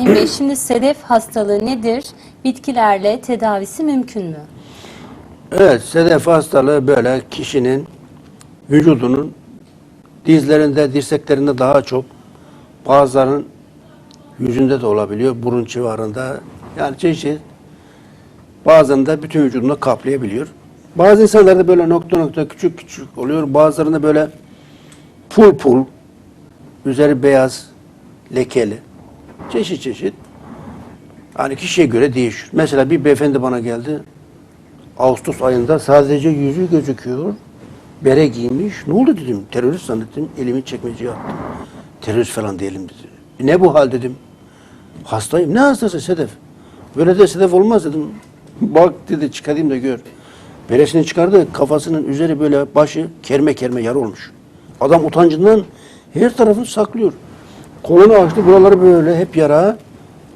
İbrahim Bey şimdi sedef hastalığı nedir? Bitkilerle tedavisi mümkün mü? Evet, sedef hastalığı böyle kişinin vücudunun dizlerinde, dirseklerinde daha çok bazılarının yüzünde de olabiliyor, burun civarında. Yani çeşit bazılarında bütün vücudunu kaplayabiliyor. Bazı insanlarda böyle nokta nokta küçük küçük oluyor. Bazılarında böyle pul pul, üzeri beyaz, lekeli. Çeşit çeşit. Hani kişiye göre değişiyor. Mesela bir beyefendi bana geldi. Ağustos ayında sadece yüzü gözüküyor. Bere giymiş. Ne oldu dedim. Terörist zannettim. Elimi çekmeceye attım. Terörist falan değilim dedi. Ne bu hal dedim. Hastayım. Ne hastası Sedef? Böyle de Sedef olmaz dedim. Bak dedi çıkarayım da gör. Beresini çıkardı. Kafasının üzeri böyle başı kerme kerme yara olmuş. Adam utancından her tarafını saklıyor. Kolunu açtı. Buraları böyle hep yara.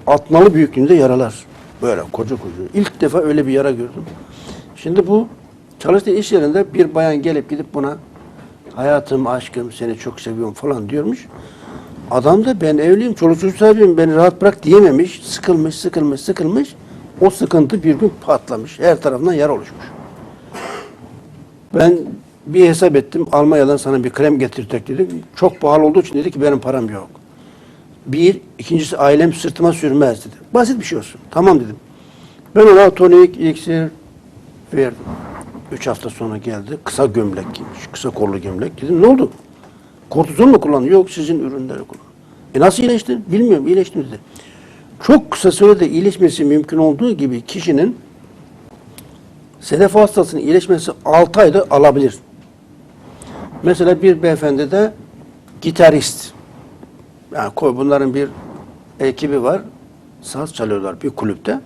Atmalı büyüklüğünde yaralar. Böyle koca koca. İlk defa öyle bir yara gördüm. Şimdi bu çalıştığı iş yerinde bir bayan gelip gidip buna hayatım, aşkım, seni çok seviyorum falan diyormuş. Adam da ben evliyim, çoluk çocuk sahibiyim, beni rahat bırak diyememiş. Sıkılmış, sıkılmış, sıkılmış. O sıkıntı bir gün patlamış. Her tarafından yara oluşmuş. Ben bir hesap ettim. Almanya'dan sana bir krem getirtek dedim. Çok pahalı olduğu için dedi ki benim param yok. Bir, ikincisi ailem sırtıma sürmez dedi. Basit bir şey olsun. Tamam dedim. Ben ona tonik, iksir verdim. Üç hafta sonra geldi. Kısa gömlek giymiş. Kısa kollu gömlek. Dedim ne oldu? Kortizon mu kullanıyor? Yok sizin ürünleri kullanıyor. E nasıl iyileştin? Bilmiyorum. İyileştim dedi. Çok kısa sürede iyileşmesi mümkün olduğu gibi kişinin sedef hastasının iyileşmesi 6 ayda alabilir. Mesela bir beyefendi de gitarist. Yani bunların bir ekibi var. Saz çalıyorlar bir kulüpte.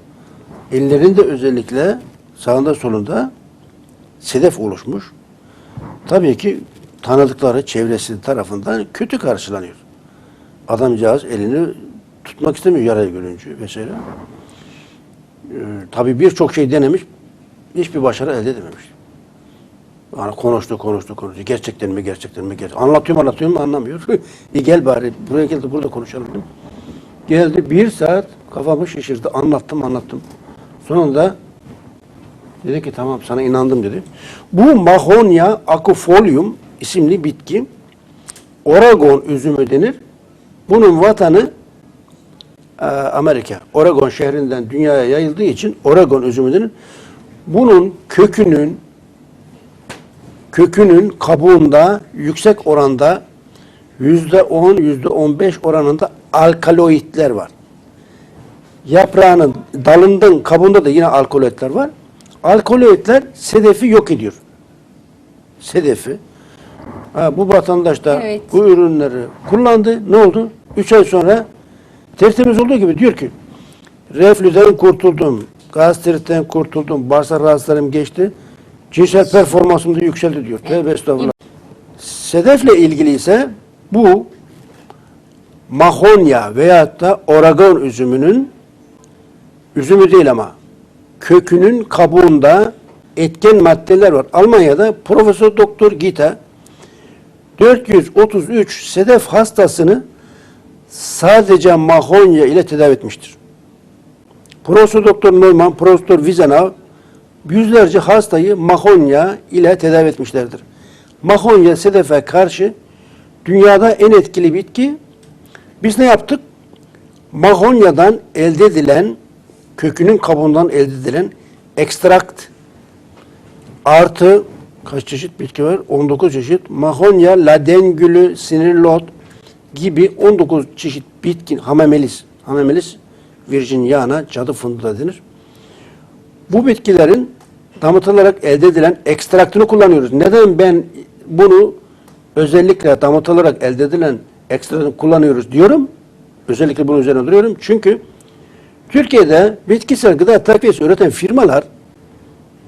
Ellerinde özellikle sağında solunda sedef oluşmuş. Tabii ki tanıdıkları çevresi tarafından kötü karşılanıyor. Adamcağız elini tutmak istemiyor yarayı görünce vesaire. Ee, tabii birçok şey denemiş, hiçbir başarı elde edememiş. Yani konuştu, konuştu, konuştu. Gerçekten mi, gerçekten mi, gerçekten Anlatıyorum, anlatıyorum anlamıyor. e gel bari, buraya gel de burada konuşalım dedim. Geldi bir saat kafamı şişirdi. Anlattım, anlattım. Sonunda dedi ki tamam sana inandım dedi. Bu Mahonia acufolium isimli bitki Oregon üzümü denir. Bunun vatanı e, Amerika. Oregon şehrinden dünyaya yayıldığı için Oregon üzümü denir. Bunun kökünün kökünün kabuğunda yüksek oranda yüzde on, yüzde on beş oranında alkaloidler var. Yaprağının, dalından, kabuğunda da yine alkaloidler var. Alkaloidler sedefi yok ediyor. Sedefi. Ha, bu vatandaş da Evet. bu ürünleri kullandı. Ne oldu? Üç ay sonra tertemiz olduğu gibi diyor ki reflüden kurtuldum, gastritten kurtuldum, bağırsak rahatsızlarım geçti, cinsel performansım da yükseldi diyor. Tövbe estağfurullah. Sedefle ilgili ise bu Mahonya veyahut da Oregon üzümünün üzümü değil ama kökünün kabuğunda etken maddeler var. Almanya'da Profesör Doktor Gita 433 sedef hastasını sadece mahonya ile tedavi etmiştir. Profesör Doktor Neumann, Profesör Wiesenau yüzlerce hastayı mahonya ile tedavi etmişlerdir. Mahonya sedefe karşı dünyada en etkili bitki. Biz ne yaptık? Mahonyadan elde edilen, kökünün kabuğundan elde edilen ekstrakt artı kaç çeşit bitki var? 19 çeşit. Mahonya, ladengülü, sinirlot gibi 19 çeşit bitki, hamamelis, hamamelis Virginiana, cadı fındığı denir. Bu bitkilerin damıtılarak elde edilen ekstraktını kullanıyoruz. Neden ben bunu özellikle damıtılarak elde edilen ekstraktını kullanıyoruz diyorum? Özellikle bunun üzerine duruyorum. Çünkü Türkiye'de bitkisel gıda takviyesi üreten firmalar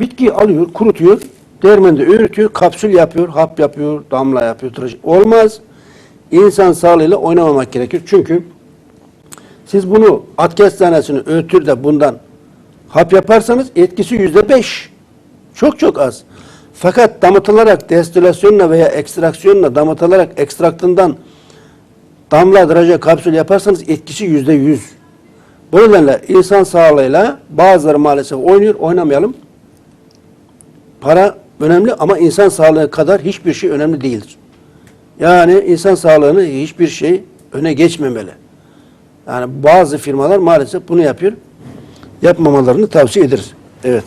bitkiyi alıyor, kurutuyor, değirmende öğütüyor, kapsül yapıyor, hap yapıyor, damla yapıyor. tıraş- Olmaz. İnsan sağlığıyla oynamamak gerekir. Çünkü siz bunu at kestanesini öğütür de bundan hap yaparsanız etkisi yüzde beş. Çok çok az. Fakat damıtılarak destilasyonla veya ekstraksiyonla damıtılarak ekstraktından damla derece kapsül yaparsanız etkisi yüzde yüz. Bu nedenle insan sağlığıyla bazıları maalesef oynuyor, oynamayalım. Para önemli ama insan sağlığı kadar hiçbir şey önemli değildir. Yani insan sağlığını hiçbir şey öne geçmemeli. Yani bazı firmalar maalesef bunu yapıyor. Yapmamalarını tavsiye ederiz.